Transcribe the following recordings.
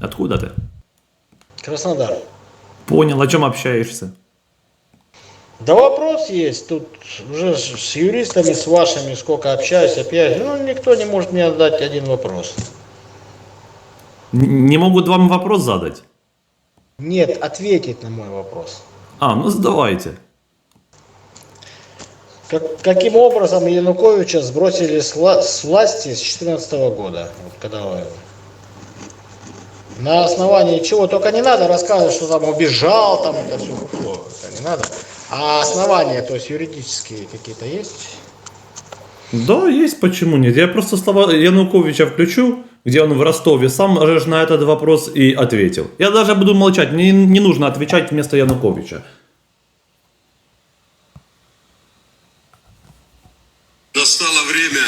Откуда ты? Краснодар. Понял, о чем общаешься? Да вопрос есть. Тут уже с юристами, с вашими, сколько общаюсь, опять, ну, никто не может мне дать один вопрос. Не могут вам вопрос задать? Нет, ответить на мой вопрос. А, ну задавайте. Как- каким образом Януковича сбросили с, вла- с власти с 2014 года? Вот когда на основании чего? Только не надо рассказывать, что там убежал, там это все это не надо. А основания, то есть юридические какие-то есть? Да, есть, почему нет. Я просто слова Януковича включу, где он в Ростове, сам же на этот вопрос и ответил. Я даже буду молчать, мне не нужно отвечать вместо Януковича. Настало время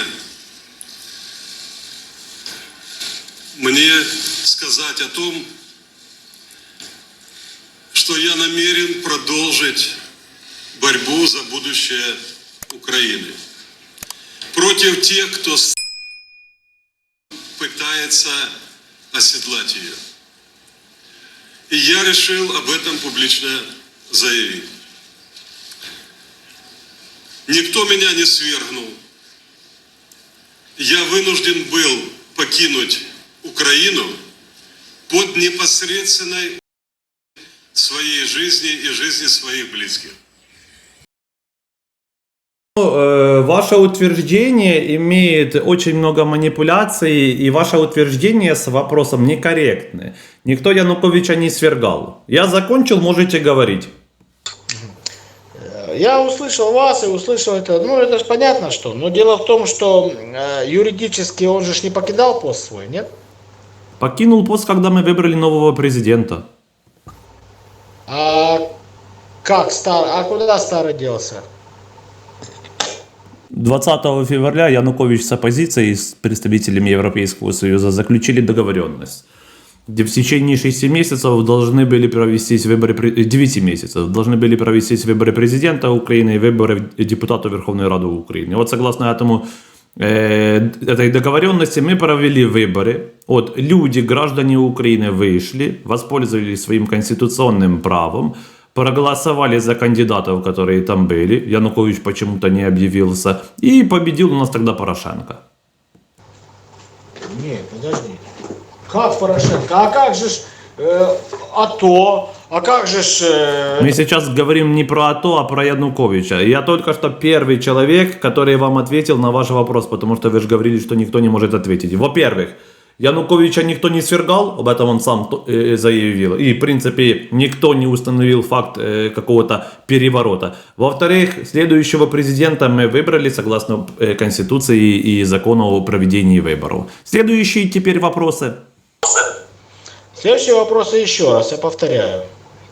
мне сказать о том, что я намерен продолжить борьбу за будущее Украины. Против тех, кто пытается оседлать ее. И я решил об этом публично заявить. Никто меня не свергнул. Я вынужден был покинуть Украину под непосредственной своей жизни и жизни своих близких. Ну, э, Ваше утверждение имеет очень много манипуляций, и ваше утверждение с вопросом некорректны. Никто Януковича не свергал. Я закончил, можете говорить. Я услышал вас и услышал это, ну это же понятно что, но дело в том, что э, юридически он же не покидал пост свой, нет? Покинул пост, когда мы выбрали нового президента. А как стар, а куда старый делся? 20 февраля Янукович с оппозицией, с представителями Европейского Союза заключили договоренность, где в течение 6 месяцев должны были провестись выборы, пре- 9 месяцев, должны были провестись выборы президента Украины и выборы депутата Верховной Рады Украины. Вот согласно этому э, этой договоренности мы провели выборы. Вот люди, граждане Украины вышли, воспользовались своим конституционным правом, проголосовали за кандидатов, которые там были. Янукович почему-то не объявился. И победил у нас тогда Порошенко. Нет, подожди. Как Порошенко? А как же ж э, АТО? А как же ж... э, Мы сейчас говорим не про АТО, а про Януковича. Я только что первый человек, который вам ответил на ваш вопрос, потому что вы же говорили, что никто не может ответить. Во-первых, Януковича никто не свергал, об этом он сам то- э, заявил. И, в принципе, никто не установил факт э, какого-то переворота. Во-вторых, следующего президента мы выбрали согласно э, Конституции и закону о проведении выборов. Следующие теперь вопросы. Следующий вопрос еще раз, я повторяю.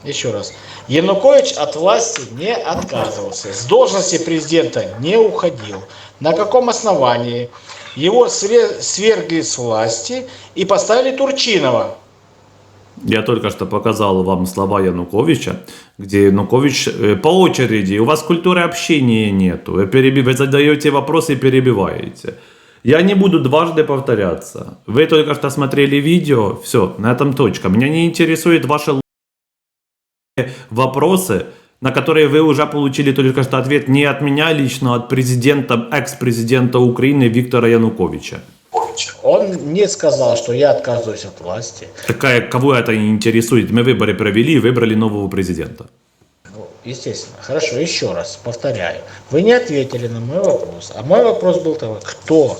Еще раз. Янукович от власти не отказывался, с должности президента не уходил. На каком основании его све- свергли с власти и поставили Турчинова? Я только что показал вам слова Януковича, где Янукович э, по очереди, у вас культуры общения нету, вы, переби- вы задаете вопросы и перебиваете. Я не буду дважды повторяться. Вы только что смотрели видео, все, на этом точка. Меня не интересуют ваши л- вопросы, на которые вы уже получили только что ответ не от меня лично, а от президента, экс-президента Украины Виктора Януковича. Он не сказал, что я отказываюсь от власти. Такая, кого это интересует? Мы выборы провели и выбрали нового президента. Ну, естественно. Хорошо, еще раз повторяю. Вы не ответили на мой вопрос. А мой вопрос был такой, кто,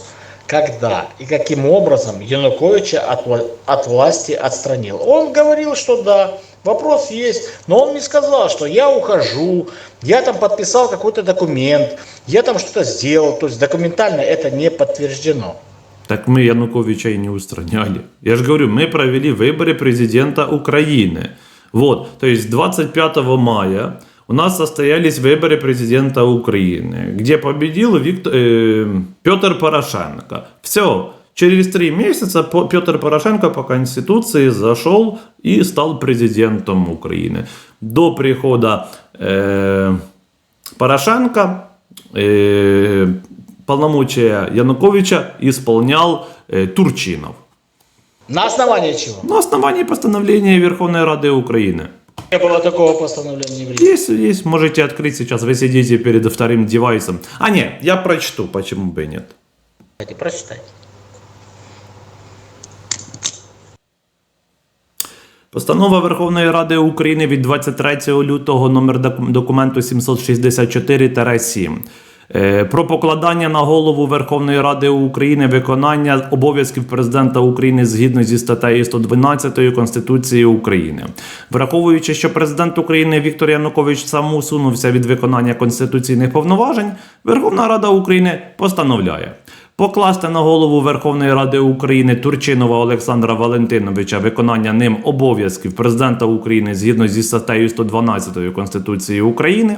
когда и каким образом Януковича от, от власти отстранил. Он говорил, что да, вопрос есть, но он не сказал, что я ухожу, я там подписал какой-то документ, я там что-то сделал. То есть документально это не подтверждено. Так мы Януковича и не устраняли. Я же говорю, мы провели выборы президента Украины. Вот, то есть 25 мая у нас состоялись выборы президента Украины, где победил Виктор, э, Петр Порошенко. Все, через три месяца Петр Порошенко по Конституции зашел и стал президентом Украины. До прихода э, Порошенко э, полномочия Януковича исполнял э, Турчинов. На основании чего? На основании постановления Верховной Рады Украины. Не было такого постановления в. Есть, есть, можете открыть сейчас, вы сидите перед вторым девайсом. А не, я прочту, почему бы и нет. Прочитайте. Постанова Верховної Ради України від 23 лютого номер документу 764-7 Е, про покладання на голову Верховної Ради України виконання обов'язків президента України згідно зі статтею 112 Конституції України. Враховуючи, що президент України Віктор Янукович сам усунувся від виконання конституційних повноважень, Верховна Рада України постановляє Покласти на голову Верховної Ради України Турчинова Олександра Валентиновича виконання ним обов'язків президента України згідно зі статтею 112 Конституції України.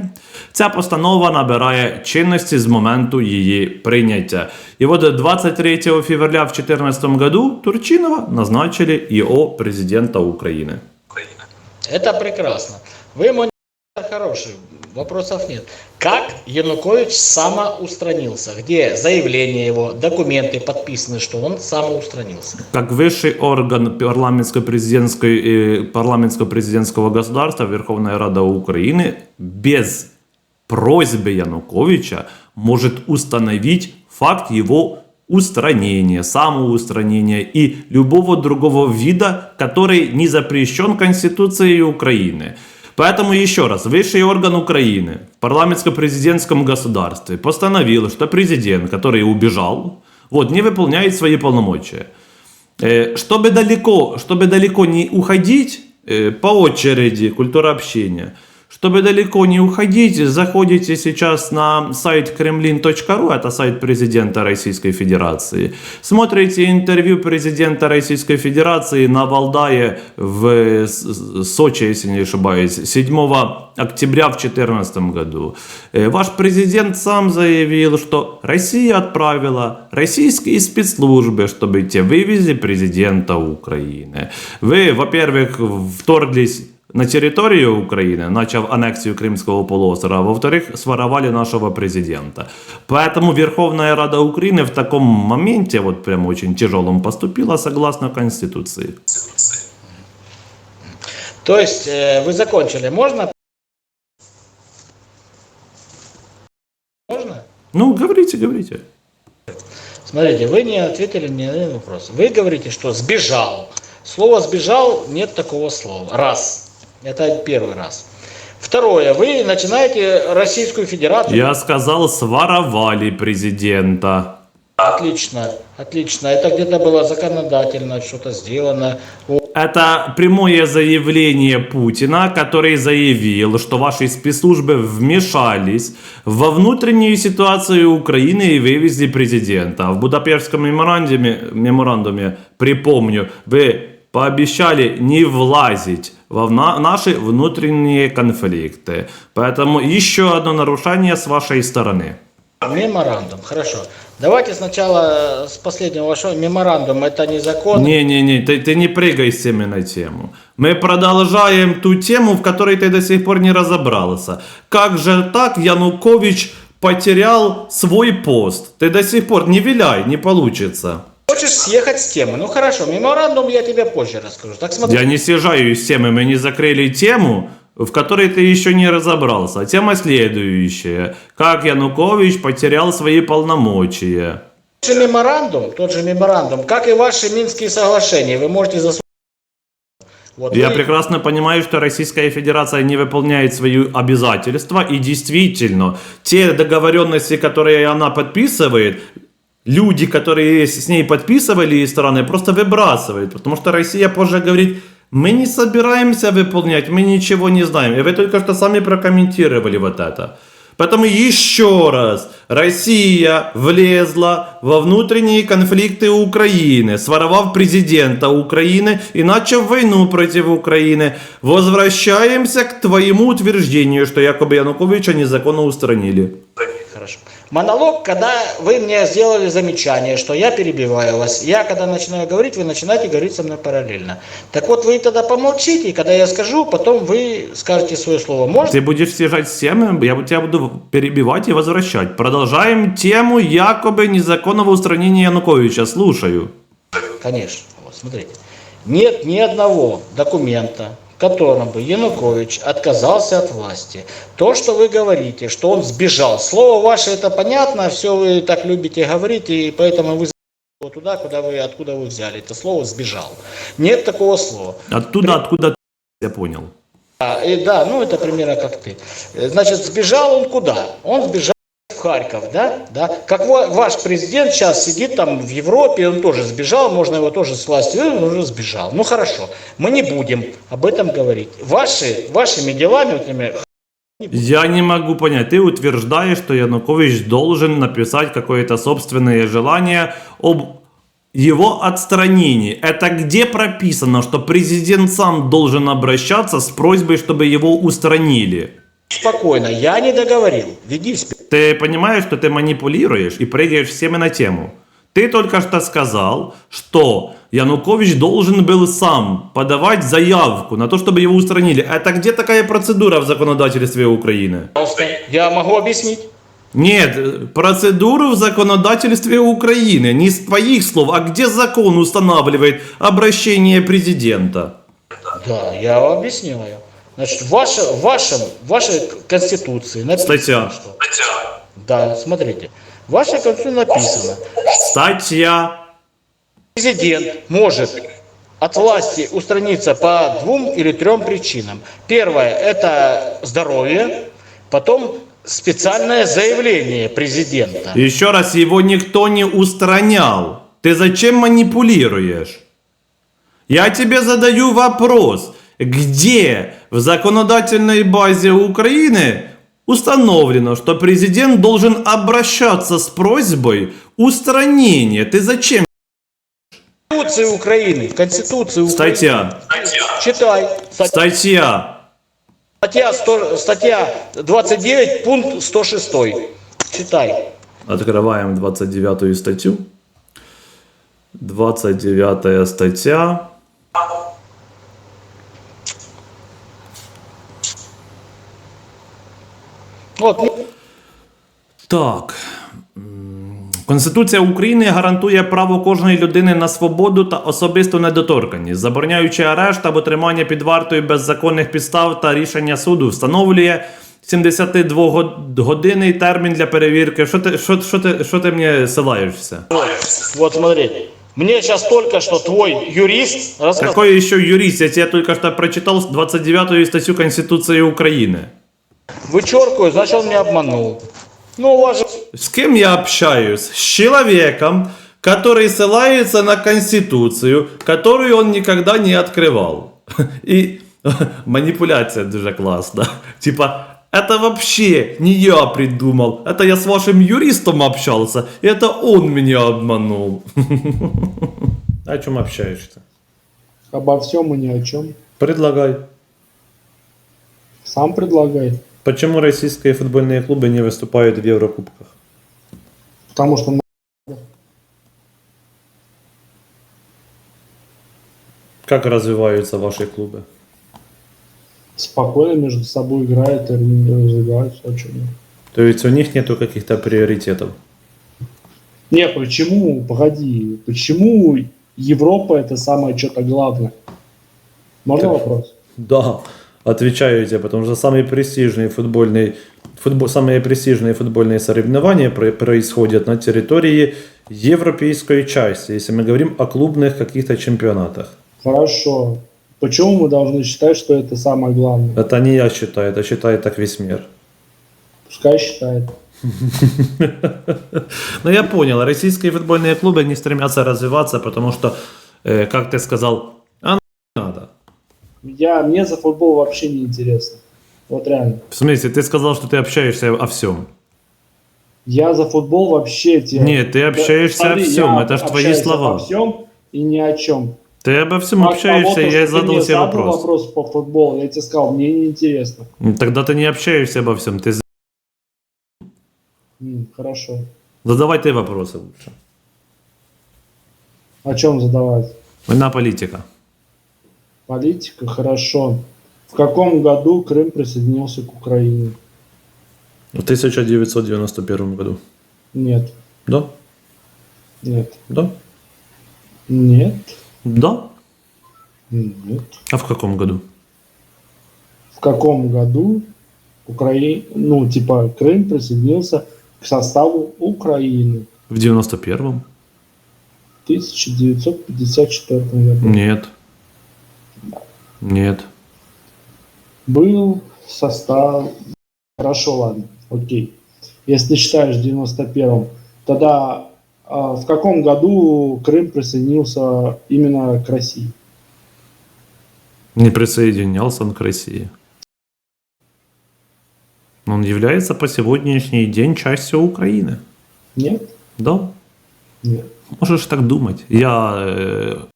Ця постанова набирає чинності з моменту її прийняття. І от 23 февраля в 2014 году Турчинова назначили ИО президента України. Это прекрасно. Вы мой хороший, вопросов нет. Как Янукович самоустранился? Где заявление его, документы подписаны, что он самоустранился? Как высший орган парламентско-президентской, э, парламентско-президентского государства Верховная Рада Украины без просьбы Януковича может установить факт его устранения, самоустранения и любого другого вида, который не запрещен Конституцией Украины. Поэтому еще раз, высший орган Украины в парламентско-президентском государстве постановил, что президент, который убежал, вот, не выполняет свои полномочия. Э, Чтобы далеко, чтобы далеко не уходить э, по очереди, культура общения, чтобы далеко не уходить, заходите сейчас на сайт kremlin.ru, это сайт президента Российской Федерации, смотрите интервью президента Российской Федерации на Валдае в Сочи, если не ошибаюсь, 7 октября в 2014 году. Э, Ваш президент сам заявил, что Россия отправила российские спецслужбы, чтобы те вывезли президента Украины. Вы, во-первых, вторглись на территорию Украины, начав аннексию Крымского полуострова, а во-вторых, своровали нашего президента. Поэтому Верховная Рада Украины в таком моменте, вот прям очень тяжелом, поступила согласно Конституции. То есть э, вы закончили. Можно? Можно? Ну, говорите, говорите. Смотрите, вы не ответили мне на один вопрос. Вы говорите, что сбежал. Слово сбежал нет такого слова. Раз. Это первый раз. Второе. Вы начинаете Российскую Федерацию. Я сказал, своровали президента. Отлично, отлично. Это где-то было законодательно что-то сделано. Это прямое заявление Путина, который заявил, что ваши спецслужбы вмешались во внутреннюю ситуацию Украины и вывезли президента. В Будапештском меморандуме, меморандуме, припомню, вы пообещали не влазить во наши внутренние конфликты. Поэтому еще одно нарушение с вашей стороны. Меморандум, хорошо. Давайте сначала с последнего вашего. Меморандум это не закон. Не-не-не, ты, ты не прыгай с темы на тему. Мы продолжаем ту тему, в которой ты до сих пор не разобрался. Как же так Янукович потерял свой пост? Ты до сих пор не виляй, не получится. Хочешь съехать с темы? Ну хорошо, меморандум я тебе позже расскажу. Так смотри. Я не съезжаю с темы, мы не закрыли тему, в которой ты еще не разобрался. Тема следующая. Как Янукович потерял свои полномочия? Тот же меморандум, тот же меморандум, как и ваши Минские соглашения, вы можете засудить. Вот Я вы- прекрасно понимаю, что Российская Федерация не выполняет свои обязательства, и действительно, те договоренности, которые она подписывает, люди, которые с ней подписывали страны, просто выбрасывают, потому что Россия позже говорит, мы не собираемся выполнять, мы ничего не знаем. И вы только что сами прокомментировали вот это. Поэтому еще раз, Россия влезла во внутренние конфликты Украины, своровав президента Украины и начав войну против Украины. Возвращаемся к твоему утверждению, что якобы Януковича незаконно устранили. Монолог, когда вы мне сделали замечание, что я перебиваю вас. Я, когда начинаю говорить, вы начинаете говорить со мной параллельно. Так вот, вы тогда помолчите, и когда я скажу, потом вы скажете свое слово. Можно? Ты будешь съезжать с темы, я тебя буду перебивать и возвращать. Продолжаем тему якобы незаконного устранения Януковича. Слушаю. конечно. Вот, смотрите. Нет ни одного документа, котором бы Янукович отказался от власти. То, что вы говорите, что он сбежал. Слово ваше это понятно, все вы так любите говорить, и поэтому вы его туда, куда вы, откуда вы взяли. Это слово сбежал. Нет такого слова. Оттуда, откуда ты, я понял. А, и да, ну это примерно как ты. Значит, сбежал он куда? Он сбежал Харьков, да? да? Как ва- ваш президент сейчас сидит там в Европе, он тоже сбежал, можно его тоже с власти, он уже сбежал. Ну хорошо, мы не будем об этом говорить. Ваши, вашими делами, например, Я не могу понять. Ты утверждаешь, что Янукович должен написать какое-то собственное желание об его отстранении. Это где прописано, что президент сам должен обращаться с просьбой, чтобы его устранили? Спокойно, я не договорил, веди себя. Ты понимаешь, что ты манипулируешь и прыгаешь всеми на тему. Ты только что сказал, что Янукович должен был сам подавать заявку на то, чтобы его устранили. Это где такая процедура в законодательстве Украины? Я могу объяснить. Нет, процедуру в законодательстве Украины, не с твоих слов, а где закон устанавливает обращение президента. Да, я объяснил ее. Значит, в, ваше, в, вашем, в вашей конституции написано, Статья. что... Да, смотрите. В вашей конституции написано, Статья. президент может от власти устраниться по двум или трем причинам. Первое – это здоровье, потом специальное заявление президента. Еще раз, его никто не устранял. Ты зачем манипулируешь? Я тебе задаю вопрос. Где в законодательной базе Украины установлено, что президент должен обращаться с просьбой устранения? Ты зачем? Конституции Украины, Конституции Украины. Статья. Читай. Статья, Статья. статья, 100 статья 29, пункт 106. Читай. Открываем 29 статью. 29 статья. Ну, Так. Конституція України гарантує право кожної людини на свободу та особисту недоторканність, забороняючи арешт або тримання під вартою без законних підстав та рішення суду, встановлює 72-годинний термін для перевірки. Що ти, що, що ти, що ти мені силаєшся? вот смотри. Мне сейчас только что твой юрист рассказал. Какой еще юрист? Я тебе только что прочитал 29 статью Конституции Украины. Вычеркиваю, значит он меня обманул. Ну, у вас же С кем я общаюсь? С человеком, который ссылается на Конституцию, которую он никогда не открывал. И манипуляция дуже класна. Типа, это вообще не я придумал, это я с вашим юристом общался, и это он меня обманул. О чем общаешься? Обо всем и ни о чем. Предлагай. Сам предлагай. Почему российские футбольные клубы не выступают в Еврокубках? Потому что Как развиваются ваши клубы? спокойно между собой играют и развиваются. О чем? То есть у них нету каких-то приоритетов? Не, почему? Погоди. Почему Европа это самое что-то главное? Можно Как? вопрос? Да, отвечаю тебе, потому что самые престижные футбольные, футбол, самые престижные футбольные соревнования про- происходят на территории европейской части, если мы говорим о клубных каких-то чемпионатах. Хорошо. Почему мы должны считать, что это самое главное? Это не я считаю, это считает так весь мир. Пускай считает. Ну я понял, российские футбольные клубы не стремятся развиваться, потому что, э, как ты сказал. Я, мне за футбол вообще не интересно. Вот реально. В смысле, ты сказал, что ты общаешься о всем. Я за футбол вообще те... Нет, ты общаешься о всем, это ж твои слова. Обо всем и ни о чем. Ты обо всем А общаешься, того, я задал задал вопрос. вопрос по футболу, я тебе сказал, мне не интересно. М, Тогда ты не общаешься обо всем. Ты... хорошо. Задавай ты вопросы лучше. О чем задавать? Война политика. Политика, хорошо. В каком году Крым присоединился к Украине? В 1991 году. Нет, Да? нет. Да? Нет. Да. Нет. А в каком году? В каком году Украина, ну, типа, Крым присоединился к составу Украины? В 91-м? 1954 году. Нет. Нет. Был состав... Хорошо, ладно, окей. Если считаешь в 91-м, тогда а, в каком году Крым присоединился именно к России? Не присоединялся он к России. Он является по сегодняшний день частью Украины. Нет? Да. Нет. Можешь так думать. Я э,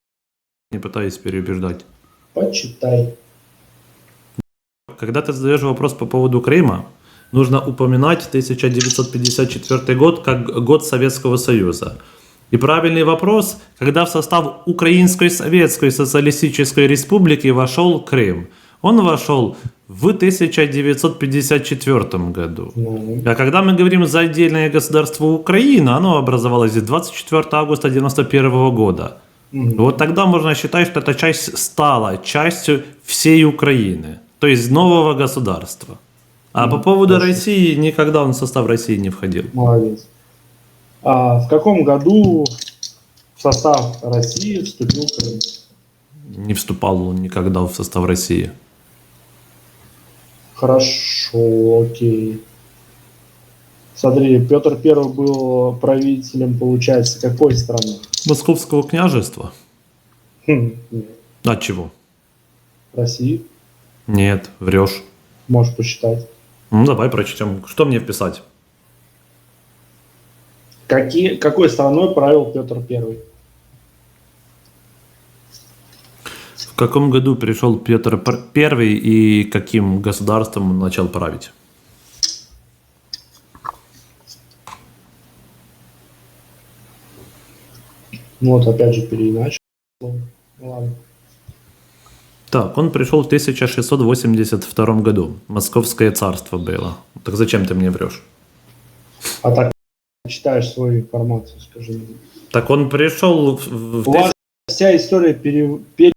не пытаюсь переубеждать. Почитай. Когда ты задаешь вопрос по поводу Крыма, нужно упоминать 1954 год как год Советского Союза. И правильный вопрос, когда в состав Украинской Советской Социалистической Республики вошел Крым. Он вошел в 1954 году. Ну, А когда мы говорим за отдельное государство Украина, оно образовалось 24 августа 1991 года. Мгм. Вот тогда можно считать, что эта часть стала частью всей Украины, то есть нового государства. А по поводу хорошо. России, никогда он в состав России не входил. Молодец. А в каком году в состав России вступил Крым? Не вступал он никогда в состав России. Хорошо, окей. Смотри, Петр Первый был правителем, получается, какой страны? Московского княжества? Хм, нет. А чего? России. Нет, врешь. Можешь посчитать. Ну давай прочтем. Что мне вписать? Какие, какой страной правил Петр Первый? В каком году пришел Петр Первый и каким государством он начал править? Ну вот опять же переиначил. Ну, ладно. Так, он пришел в 1682 году. Московское царство было. Так зачем ты мне врешь? А так читаешь свою информацию, скажи мне. Так он пришел в, в У вас вся история пере, пере-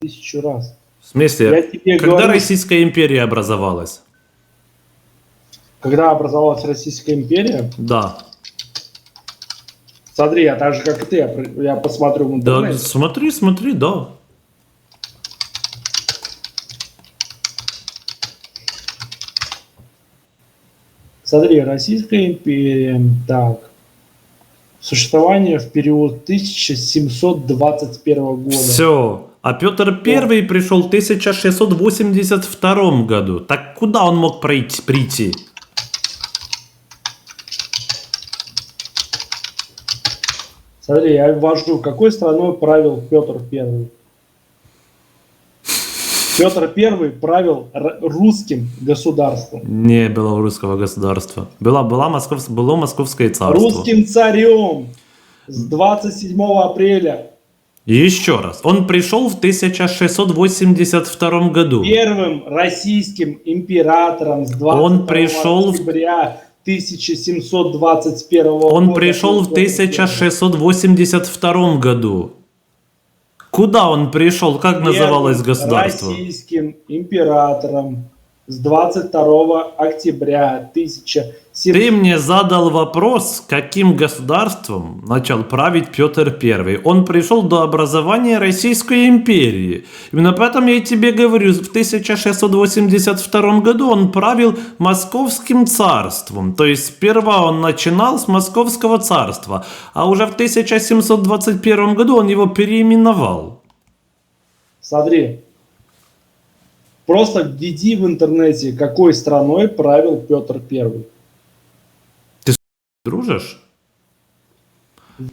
тысячу раз. В смысле, Я тебе когда говорю, Российская империя образовалась? когда образовалась Российская империя, Да. Смотри, я так же, как и ты, я, посмотрю в Да, интернете. смотри, смотри, да. Смотри, Российская империя, так, существование в период 1721 года. Все. А Петр Первый пришел в 1682 году. Так куда он мог прийти? Смотри, я ввожу, какой страной правил Петр Первый? Петр Первый правил русским государством. Не было русского государства. Была, была Москов, было Московское царство. Русским царем с 27 апреля. Еще раз. Он пришел в 1682 году. Первым российским императором с 22 Он пришел в- октября 1721 года. Он пришел в 1682 году. Куда он пришел? Как называлось государство? Российским императором с 22 октября 1700... Ты мне задал вопрос, каким государством начал править Петр I. Он пришел до образования Российской империи. Именно поэтому я тебе говорю, в 1682 году он правил Московским царством. То есть сперва он начинал с Московского царства, а уже в 1721 году он его переименовал. Смотри, просто введи в интернете, какой страной правил Петр Первый. Дружишь?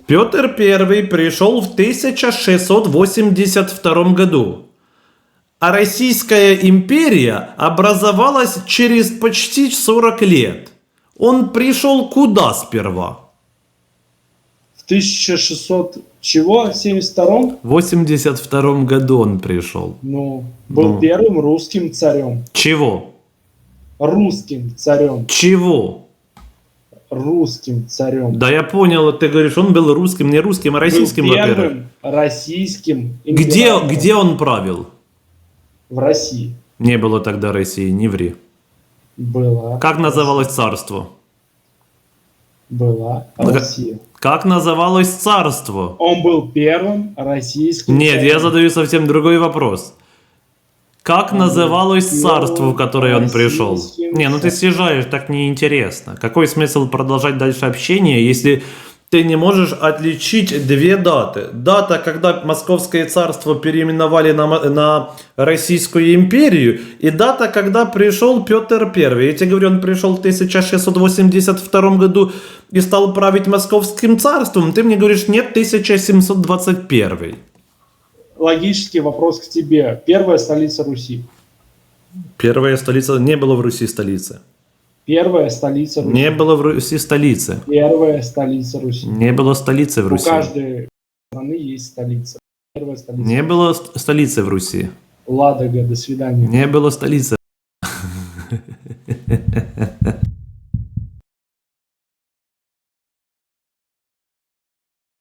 Петр I пришел в 1682 году, а Российская империя образовалась через почти 40 лет. Он пришел куда сперва? В 1600 чего? 72 В 82 году он пришел. Ну, был Ну. первым русским царем. Чего? Русским царем. Чего? русским царем. Да я понял, ты говоришь, он был русским, не русским, а российским, был первым российским Где, императором где он правил? в России Не было тогда России, не ври. была. Как называлось царство? Была как- Россия. Как называлось царство? Он был первым российским Нет, царем. я задаю совсем другой вопрос. Как Он называлось царство, в которое он пришел? Не, ну ты съезжаешь, так неинтересно. Какой смысл продолжать дальше общение, если ты не можешь отличить две даты? Дата, когда Московское царство переименовали на, на Российскую империю, и дата, когда пришел Петр I. Я тебе говорю, он пришел в 1682 году и стал править Московским царством. Ты мне говоришь, нет, 1721. Логический вопрос к тебе. Первая столица Руси. Первая столица не было в Руси столицы. Первая столица Руси. Не было в Руси столицы. Первая столица Руси. Не было столицы в У Руси. каждой страны есть столица. Первая столица. Не было ст- столицы в Руси. Ладога, до свидания. Не было столицы.